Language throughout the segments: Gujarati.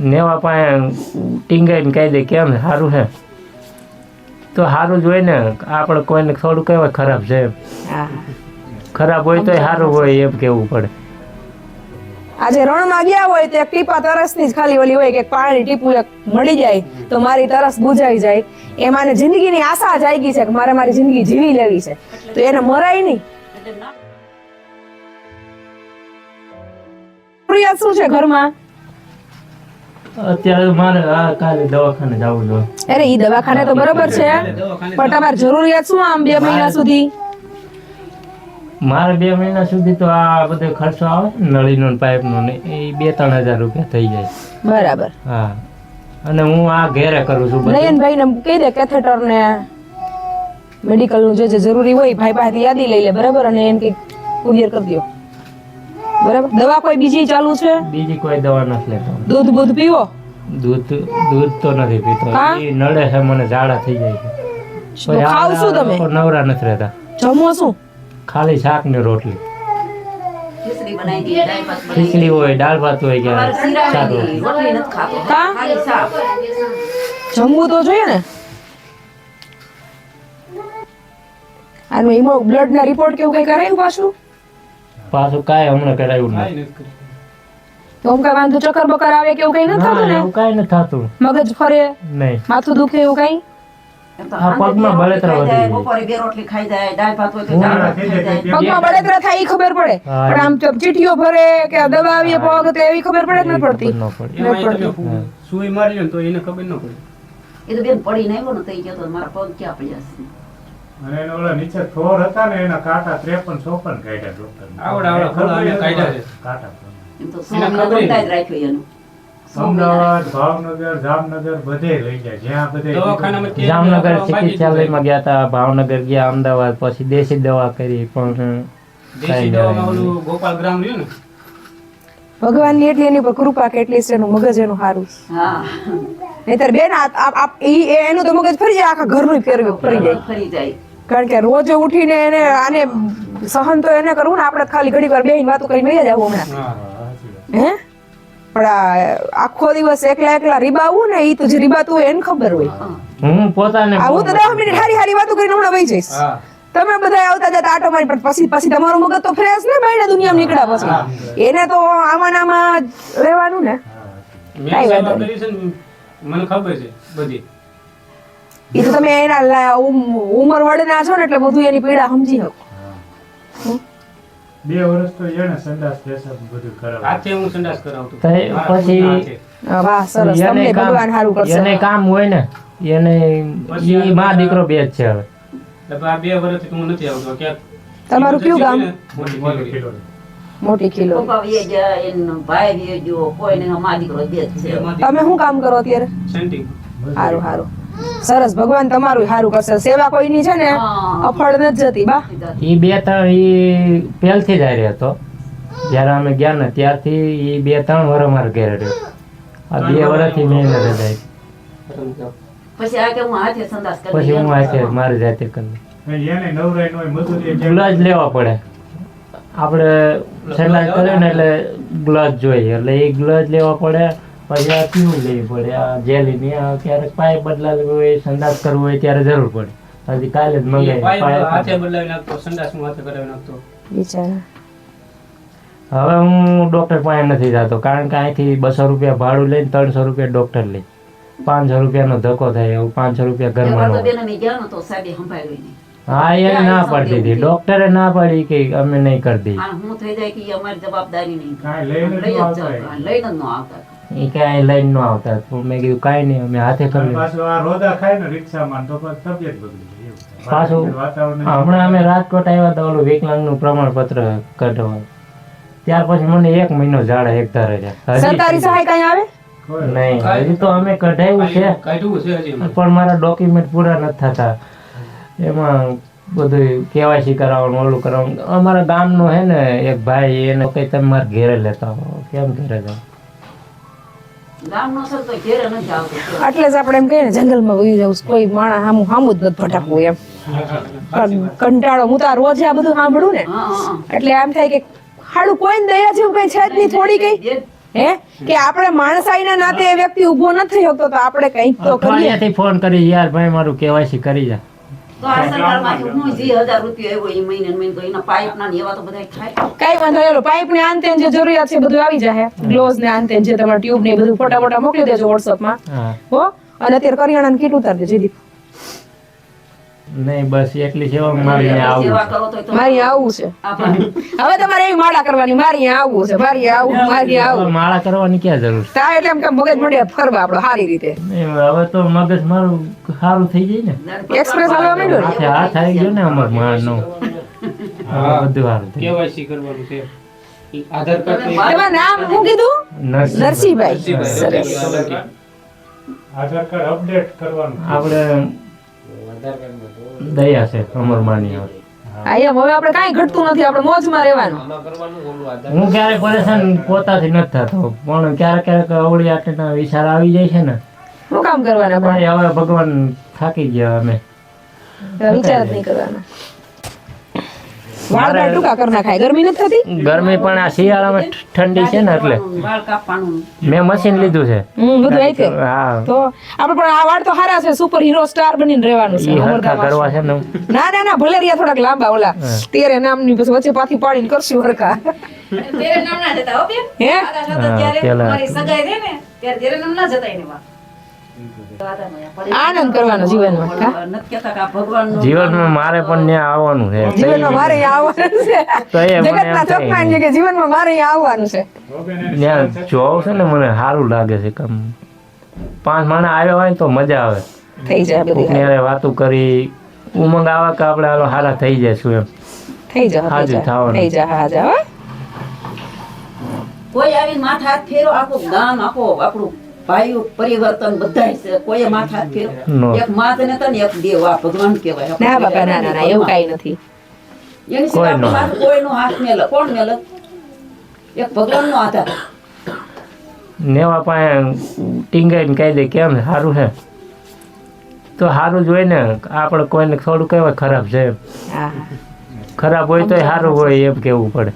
નેવા પાસે ટીંગાઈને કહી દે કેમ સારું છે. તો સારું જ હોય ને આપણે કોઈને થોડું કહેવાય ખરાબ છે. ખરાબ હોય તો સારું હોય એમ કેવું પડે. આજે રણમાં ગયા હોય તો એક ટીપા તરસની જ ખાલી ઓલી હોય કે પાણી ટીપું એક મળી જાય તો મારી તરસ બુજાઈ જાય. એમાં જિંદગી જિંદગીની આશા જાગી છે કે મારે મારી જિંદગી જીવી લેવી છે. તો એને મરાય નહીં. પ્રિયા શું છે ઘરમાં? અત્યારે મારે આ કાલે દવાખાને જવું જોઈએ અરે ઈ દવાખાને તો બરોબર છે. પણ તમારે જરૂરિયાત શું આમ બે મહિના સુધી? મારે બે મહિના સુધી તો આ બધો ખર્ચો આવે નળીનો પાઇપ પાઇપનો ને એ બે ત્રણ હજાર રૂપિયા થઈ જાય. બરાબર. હા. અને હું આ ઘેરે કરું છું નયનભાઈ ને કહી દે કેથેટર ને મેડિકલનું જે જરૂરી હોય ભાઈ પાસેથી યાદી લઈ લે બરાબર? અને એને કંઈક કુરિયર કરી દો બરાબર? દવા કોઈ બીજી ચાલુ છે? બીજી કોઈ દવા નથી લેતો. દૂધ બૂધ પીવો? દૂધ દૂધ તો નથી પીતો. એ નડે છે મને ઝાડા થઈ જાય છે. ખાવ શું તમે? નવરા નથી રહેતા. જમો શું? ખાલી શાક ને રોટલી. ખીચડી હોય દાળ ભાત હોય કે શાક રોટલી જમવું તો જોઈએ ને. આનું ઈમો બ્લડ ના રિપોર્ટ કેવું કઈ કરાયું પાછું? પાછું કાંઈ હમણાં કરાયું નહીં તો આમ કઈ વાંધો ચક્કર બકર આવે કે એવું કઈ નથી થતું ને? એવું કાંઈ નથી થતું. મગજ ફરે? નહીં. માથું દુખે એવું કઈ? આ પગમાં બળતરા વધી ખાઈ જાય, ગઈ. બપોરે બે રોટલી ખાઈ જાય દાળ ભાત હોય તો દાળ ભાત ખાઈ જાય. પગમાં બળતરા થાય ઈ ખબર પડે. પણ આમ ચપ- ભરે કે દવા આવીએ પગ તો એવી ખબર પડે ન પડતી. ન પડે. સુઈ મારી લો તો એને ખબર ન પડે. એ તો બેન પડીને આવ્યો ને તો એ મારા પગ ક્યાં પડ્યા છે અને એના ઓલા નીચે થોર હતા ને એના કાંટા ત્રેપન ચોપન કાઢ્યા ડોક્ટર આવડા આવડા ખોલા અમે કાઢ્યા છે. કાંટા એમ તો સોમનાથ ખબર અંદાજ રાખ્યો એનો. અમદાવાદ ભાવનગર જામનગર બધે લઈ જાય જ્યાં બધે જામનગર ચિકિત્સાલયમાં ગયા હતા ભાવનગર ગયા અમદાવાદ પછી દેશી દવા કરી પણ દેશી દવામાં ઓલું ગોપાલ ગ્રામ રહ્યું ને? ભગવાનની એટલી એની પર કૃપા કેટલી છે એનું મગજ એનું સારું હા. નહીતર બેન આ- આ- આ- ઈ એ- એનું તો મગજ ફરી જાય આખા ઘરનું ફેરવ્યું ફરી જાય. ફરી જાય. કારણ કે રોજ ઉઠીને એને આને સહન તો એને કરવું ને આપણે ખાલી ઘડી વાર બેહીને વાતો કરીને વહી જાવ હમણાં. હે પણ આ આખો દિવસ એકલા એકલા રીબાવું ને એ તો જે રીબાતું હોય એને ખબર હોય. હું. પોતાને આવું તો દસ મિનિટ હારી હારી વાતો કરીને હમણાં વહી જઈશ. તમે બધા આવતા જતા આટો મારી પણ પછી પછી તમારું મગજ તો ફ્રેશ ને બાયણે દુનિયામાં નીકળ્યા પછી. એને તો આમાં નામાં આમાં રહેવાનું ને મને ખબર છે બધી. એ તો તમે એના લા- ઉમ- ઉંમર વડના છો ને એટલે બધું એની પીડા સમજી શકો. બે વર્ષ તો એને સંડાસ પેશાબ બધું કરાવ હાથે હું સંડાસ કરાવતો. તો પછી- વાહ સરસ. તમને ભગવાન સારું કરશે. એને કામ હોય ને એને ઈ માં દીકરો બે જ છે હવે. એટલે આ બે વર્ષથી હું નથી આવતો. કે તમારું કયું ગામ? મોટી કિલો મોટી ભાઈ વીએ ગયો કોઈ ને દીકરો બે જ છે. તમે શું કામ કરો અત્યારે? સેન્ટિંગ. સારું સારું સરસ ભગવાન તમારું સારું કરશે. સેવા કોઈની છે ને અફળ નથી જતી બા. ઈ બે ત્રણ ઈ પહેલથી જ હારે હતો. જ્યારે અમે ગયા ને ત્યારથી ઈ બે ત્રણ વર્ષ મારા ઘેર રહ્યો. આ બે વર્ષથી મેં એને રજાઈ પછી આ કે હું હાથે સંદાસ કરી પછી હું હાથે મારી જાતે કરી એને નવરાઈ નો મજૂરી જે લેવા પડે. આપણે છેલ્લા કરે ને એટલે ગ્લાસ જોઈએ. એટલે એ ગ્લાસ લેવા પડે પછી આ ટ્યુબ લેવી પડે. આ જેલીની આ ક્યારેક પાઇપ બદલાવી હોય સંદાસ કરવો હોય ત્યારે જરૂર પડે. પછી કાલે જ મંગાવી પાઇપ હાથે બદલાવી નાખતો સંદાસ હું હાથે કરાવી નાખતો. બિચારા. હવે હું ડોક્ટર પાસે નથી જતો કારણ કે અહીંથી બસો રૂપિયા ભાડું લઈને ત્રણસો રૂપિયા ડોક્ટર લે. પાંચસો રૂપિયાનો ધક્કો થાય એવું પાંચસો રૂપિયા ઘરમાં હા એ ના પાડતી હતી ડોક્ટરે ના પાડી કે અમે નહીં કરી દઈએ. હું થઈ જાય કે અમારી જવાબદારી નહીં. કાંઈ લઈને જ ન આવતા. જાઓ. લઈને એ ન આવતા તો મેં કીધું કાંઈ નહીં અમે હાથે કરી પાછું આ રોદા ખાય ને રિક્ષામાં તો તબિયત બગડી જાય પાછું હમણાં અમે રાજકોટ આવ્યા તો ઓલું વિકલાંગનું પ્રમાણપત્ર કઢવા ત્યાર પછી મને એક મહિનો ઝાડા એક ધારે છે સરકારી સહાય કઈ આવે? નહીં હજી તો અમે કઢાવ્યું છે. કાઢ્યું છે હજી પણ મારા ડોક્યુમેન્ટ પૂરા નથી થતા. એમાં બધું કેવાયસી કરાવવાનું ઓલું કરાવવાનું. અમારા ગામનો હે ને એક ભાઈ એને કઈ તમે મારા ઘેરે લેતા હો કેમ ઘેરે જાઓ? એટલે જ આપણે એમ કહીએ ને જંગલમાં વહી જવું કોઈ માણસ સામું સામું જ નથી ભટકવું એમ. કંટાળો હું તો રોજ આ બધું સાંભળું ને એટલે એમ થાય કે હાડું કોઈ દયા જેવું કઈ છે જ નહીં થોડી કઈ. હે? કે આપણે માણસાઈના નાતે એ વ્યક્તિ ઊભો નથી થઈ શકતો તો આપણે કંઈક તો કરીએ. ફોન કરી યાર ભાઈ મારું કેવાયસી કરી જા. તો આ સરકારમાંથી હું. જે હજાર રૂપિયા આવ્યો એ મહિને મહિને તો એના પાઇપના ને એવા તો બધા થાય. કઈ વાંધો પાઇપ ને આંતે જે જરૂરિયાત છે બધું આવી જાય ગ્લોઝ ને આંતે જે તમારા ટ્યુબ ને બધું ફોટા ફોટા મોકલી દેજો WhatsApp માં. હો. અને અત્યારે કરિયાણા કીટ ઉતારજો જીદી નહીં બસ એટલી સેવા મારી આવું મારી આવું છે. હવે તમારે એવી માળા કરવાની મારી અહીંયા આવવું છે મારી આવું મારી આવું. માળા કરવાની ક્યાં જરૂર? તા એટલે એમ કે મગજ મળે ફરવા આપણો સારી રીતે. હવે તો મગજ મારું સારું થઈ જાય ને. એક્સપ્રેસ હાલવા માંડ્યો? હાથે હાથ ગયો ને અમાર માનો હવે બધું સારું થઈ કેવાયસી કરવાનું છે. આધાર કાર્ડ તમારું નામ શું કીધું? નરસિંહ. નરસિંહભાઈ. સરસ. આધાર કાર્ડ અપડેટ કરવાનું. આપણે દયા છે અમર માની હવે. હવે આપણે કાઈ ઘટતું નથી આપણે મોજમાં રહેવાનું. હું ક્યારેક પરેશાન પોતાથી નથી થતો પણ ક્યારેક ક્યારેક અવળી આટના વિચાર આવી જાય છે ને. શું કામ કરવાના પણ ભાઈ હવે ભગવાન થાકી ગયા અમે. વિચાર જ નહીં કરવાના. વાળ કાઢ ટૂંકા કરી નાખાય ગરમી નથી થતી? ગરમી પણ આ શિયાળામાં ઠંડી છે ને એટલે. વાળ કાપવાનું. મેં મશીન લીધું છે. હમ બધું હા. તો આપણે પણ આ વાળ તો સારા છે સુપર હીરો સ્ટાર બનીને રહેવાનું છે હરખા કરવા છે ને ના ના ના ભલે રહ્યા થોડાક લાંબા ઓલા. તેરે નામની પછી વચ્ચે પાછી પાડીને કરશું હરખા. તેરે નામ ના જતા હો બેન. હે? પેલા. મારી સગાઈ થઈ ને ત્યારે તેરે નામ ના જતા એને માં આનંદ કરવાનો જીવનમાં જીવનમાં મારે પણ ત્યાં આવવાનું છે. જીવનમાં મારે આવવાનું છે. તો એ મને જગતના ચોખાણ છે કે જીવનમાં મારે આવવાનું છે. ત્યાં જોવ છે ને મને સારું લાગે છે કમ. પાંચ માણસ આવ્યા હોય ને તો મજા આવે. થઈ જાય બધી ત્યારે વાતું કરી ઉમંગ આવે કે આપણે હાલો હારા થઈ જઈશું એમ. થઈ જા હાજર થવાનું. થઈ જા હાજર કોઈ આવી માથા હાથ ફેરો આખો ગામ આખો આપણું ભાઈઓ પરિવર્તન બધાય છે કોઈ માથા ફેર એક માત ને તને એક દેવ આ ભગવાન કહેવાય. ના બાબા ના ના એવું કાંઈ નથી. એની સિવાય હાથ કોઈનો હાથ મેલ કોણ મેલ? એક ભગવાનનો આધાર નેવા પાસે ટીંગાઈને કહી દે કેમ સારું છે તો સારું જ હોય ને આપણે કોઈને થોડું કહેવાય ખરાબ છે ખરાબ હોય તો સારું હોય એમ કેવું પડે.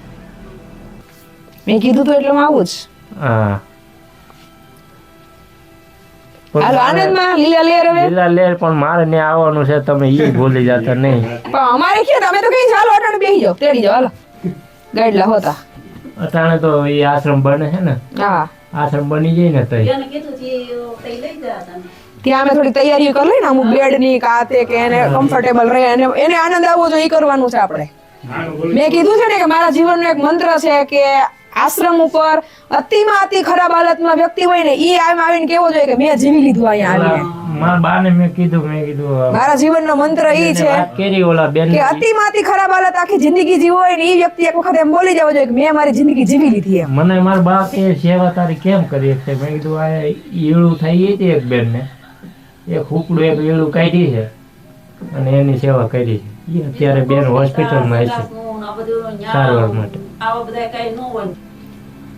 મેં કીધું તો એટલે આવું જ. હા. હાલો આનંદમાં લીલા લેર હવે? લીલા લેર પણ મારે ને આવવાનું છે તમે ઈ ભૂલી જતા નહીં. પણ અમારે ક્યાં તમે તો કઈ ચાલો અટાણે બેસી જાઓ તેડી જાઓ હાલો. ગાડલા હોતા. અટાણે તો એ આશ્રમ બને છે ને? હા. આશ્રમ બની જાય ને તઈ. એને કીધું છે તઈ લઈ ગયા હતા. ત્યાં અમે થોડી તૈયારીઓ કરી લઈને અમુક બેડની કાતે કે એને કમ્ફર્ટેબલ રહે. અને એને આનંદ આવવો જોઈએ એ કરવાનું છે આપણે. મેં કીધું છે ને કે મારા જીવનનો એક મંત્ર છે કે આશ્રમ ઉપર અતિમાં અતિ ખરાબ હાલતમાં વ્યક્તિ હોય ને ઈ આમ આવીને કેવો જોઈએ કે મેં જીવી લીધું અહીંયા આવીને. મારા બાને મેં કીધું મેં કીધું મારા જીવનનો મંત્ર ઈ છે કરી ઓલા બેન કે અતિમાં અતિ ખરાબ હાલત આખી જિંદગી જીવો હોય ને ઈ વ્યક્તિ એક વખત એમ બોલી જવો જોઈએ કે મેં મારી જિંદગી જીવી લીધી એમ. મને મારા બા કે સેવા તારી કેમ કરી છે? મેં કીધું આ ઈળું થઈ ગઈ હતી એક બેન ને એક હુકડું એક ઈળું કાઢી છે અને એની સેવા કરી છે. અત્યારે બેન હોસ્પિટલમાં છે સારવાર માટે. આવા બધા કઈ ન હોય.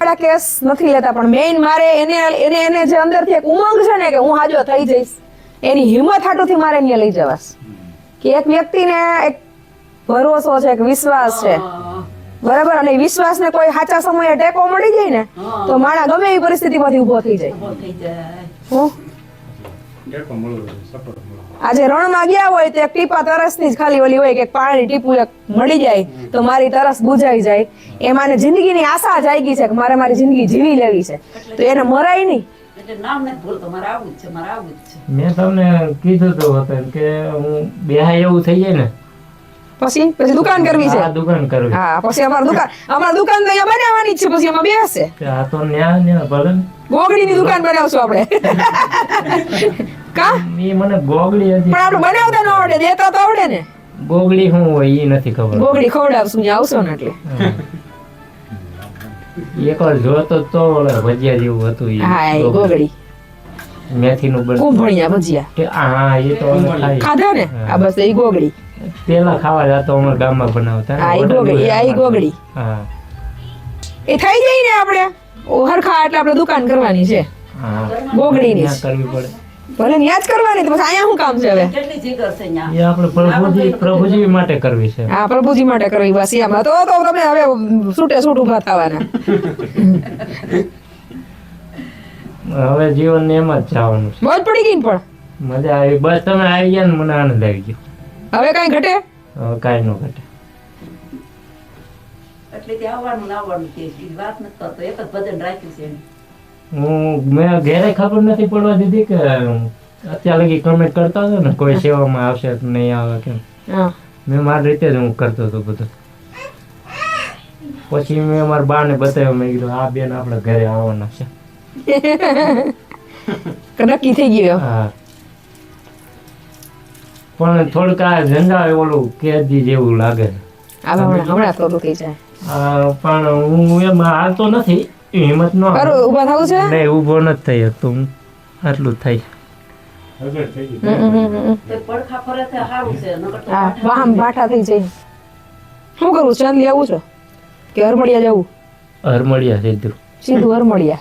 આપણા કેસ નથી લેતા પણ મેઇન મારે એને એને એને જે અંદરથી એક ઉમંગ છે ને કે હું હાજો થઈ જઈશ એની હિંમત હાટુથી મારે અહીંયા લઈ જવાશ. કે એક વ્યક્તિને એક ભરોસો છે એક વિશ્વાસ છે. બરાબર? અને એ વિશ્વાસને કોઈ સાચા સમયે ટેકો મળી જાય ને તો માણા ગમે એવી પરિસ્થિતિમાંથી ઊભો થઈ જાય. ઊભો થઈ જાય. હું? ટેકો રણમાં આજે રણમાં ગયા હોય તો એક ટીપા તરસની જ ખાલી ઓલી હોય કે પાણી ટીપું એક મળી જાય તો મારી તરસ બુજાઈ જાય. એમાં જિંદગી જિંદગીની આશા જાગી છે કે મારે મારી જિંદગી જીવી લેવી છે. તો એને મરાય નહીં. એટલે નામ નથી ભૂલતો મારે આવું જ છે મારે આવું જ છે. મેં તમને કીધું તો હતું કે હું બેહાય એવું થઈ જાય ને પછી પછી દુકાન કરવી છે? દુકાન કરવી. હા પછી અમારી દુકાન અમારી દુકાન તો અહીંયા બનાવવાની છે પછી એમાં બેસે. આ તો ન્યા ન્યા ભલે. ગોગડી ની દુકાન બનાવશું આપણે. કા? ઈ મને ગોગડી હતી પણ આપણે બનાવતા ન આવડે દેતા તો આવડે ને. ગોગડી શું હોય ઈ નથી ખબર. ગોગડી ખવડાવશું ને આવશો ને એટલે. એકવાર જોતો તો ભજીયા જેવું હતું ઈ. હા ગોગડી. મેથી નું બન કુંભણિયા ભજીયા. હા એ તો ખાધા ને? આ બસ એ ગોગડી. પેલા ખાવા જતો અમારા ગામમાં બનાવતા. આઈ એ ગોગડી આ ઈ ગોગડી હા. એ થઈ જાય ને આપણે. ઓહર ખા એટલે આપણે દુકાન કરવાની છે. હા. ગોગડી ની કરવી પડે. ભલે ન્યા જ કરવાની તો પછી અહીંયા શું કામ છે હવે? કેટલી જીગર છે ન્યા? એ આપણે પ્રભુજી પ્રભુજી માટે કરવી છે. હા પ્રભુજી માટે કરવી બસ એમાં તો તો તમે હવે છૂટે છૂટ ઊભા થવાના. હવે જીવન ને એમ જ જવાનું છે. મોજ પડી ગઈ ને પણ. મજા આવી. બસ તમે આવી ગયા ને મને આનંદ આવી ગયો. હવે કઈ ઘટે? હવે કાંઈ ન ઘટે. એટલે તે આવવાનું આવવાનું કે વાત નથી કરતો. એક જ ભજન રાખ્યું છે હું મેં ઘેરે ખબર નથી પડવા દીધી કે અત્યારે લગી કમેન્ટ કરતા હતો ને કોઈ સેવામાં આવશે કે નહીં આવે કેમ હા. મેં મારી રીતે જ હું કરતો હતો બધું. પછી મેં મારા બાને બતાવ્યો મેં કીધું આ બેન આપડે ઘરે આવવાના છે. નક્કી થઈ ગયો હા. પણ થોડુંક આ ધંધા ઓલું કેદી જેવું લાગે છે. પણ હું એમાં હાલતો નથી હિંમત ન ખરું થવું છે? નહીં ઊભો નથી થઈ શકતો હું આટલું થાય હગર થઈ ગઈ. હમ, હમ, હમ, હમ. તે પડખા ફરે છે સારું છે નકર તો હા પાછા વાહમ બાઠા થઈ જાય. શું કરવું ચાંદલી આવું છે? કે હરમડિયા જવું હરમળિયા સીધું સીધું હરમડિયા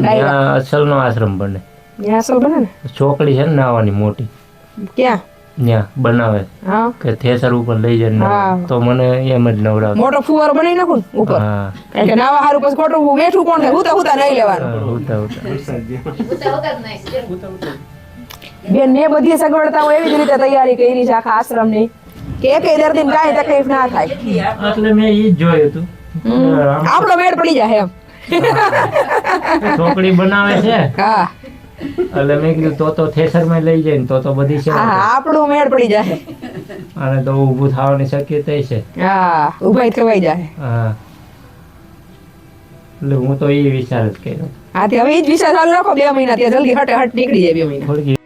ડાયરા. આશ્રમ બને. ત્યાં બને ને? ચોકડી છે ને નાવાની મોટી. ક્યાં? ત્યાં બનાવે. કે થેસર ઉપર લઈ જાય તો મને એમ જ નવડાવે. મોટો ફુવારો બનાવી નાખું ને ઉપર. એટલે નાવા હારું પછી ખોટું બેઠું કોણ થાય? હુતા હુતા નહીં લેવાનું. ઉતા ઉતા ઉતા. ઉતા. બેન મેં બધી સગવડતા હું એવી જ રીતે તૈયારી કરી છે આખા આશ્રમની કે એક દર્દી ને કાંઈ તકલીફ ના થાય. એટલે મેં ઈ જોયું હતું. આપણો મેળ પડી જાય એમ. છોકરી બનાવે છે. હા. એટલે મેં કીધું તો તો થેસરમાં લઈ જાય ને તો તો બધી છે આપણું મેળ પડી જાય. અને તો ઊભું થવાની શક્યતા છે. હા ઉભાઈ થવાઈ જાય. હા. એટલે હું તો એ વિચાર જ કર્યો. હા તે હવે એ જ વિચાર ચાલુ રાખો બે મહિના ત્યાં જલ્દી હટ હટ નીકળી જાય બે મહિના.